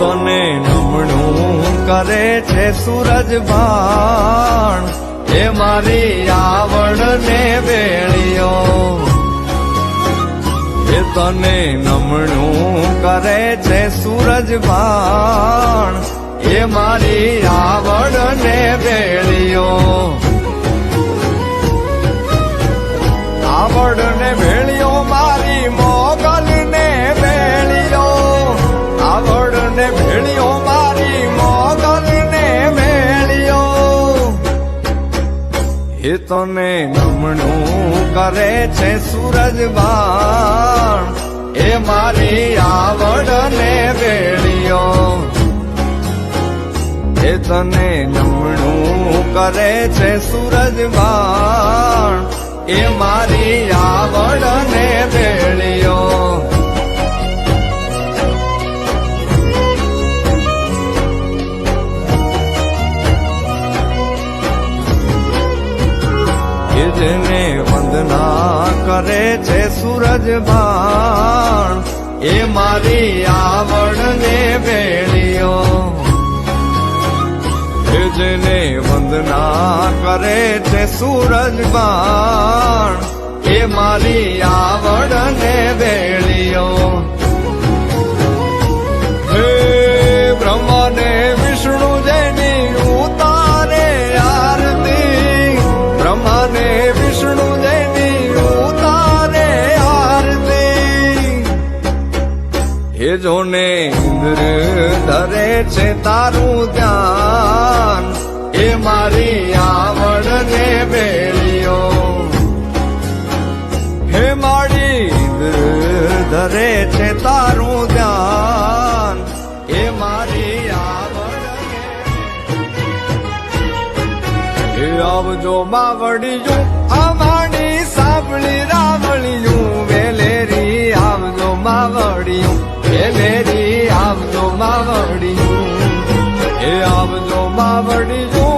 તને નમણું કરે છે સૂરજ બાણ? એ મારી આવડ ને વેળિયો એ તને નમણું કરે છે સૂરજ બાણ? એ મારી આવડ ને વેળિયો આવડ ને ભેળિયો મારી તને નમણું કરે છે સૂરજ બાણ. એ મારી આવડ ને ભેળિયો એ તને નમણું કરે છે સૂરજ બાણ. એ મારી આવડ જેને વંદના કરે છે સૂરજ ભાણ એ મારી આવડ ને વેળીઓ જેને વંદના કરે છે સૂરજ બાણ, એ મારી આવડ ને જોને ઇન્દ્ર ધરે છે તારું ધ્યાન. એ મારી આવડ ને બેળિયો હે માડી ઇન્દ્ર ધરે છે તારું ધ્યાન. એ મારી આવડ હે આવજો બાવડિયું અમારી સાંભળી રાવળિયું, વેલેરી આવજો માવડિયું વેલેરી આવજો માવડિયું એ આવજો માવડિયું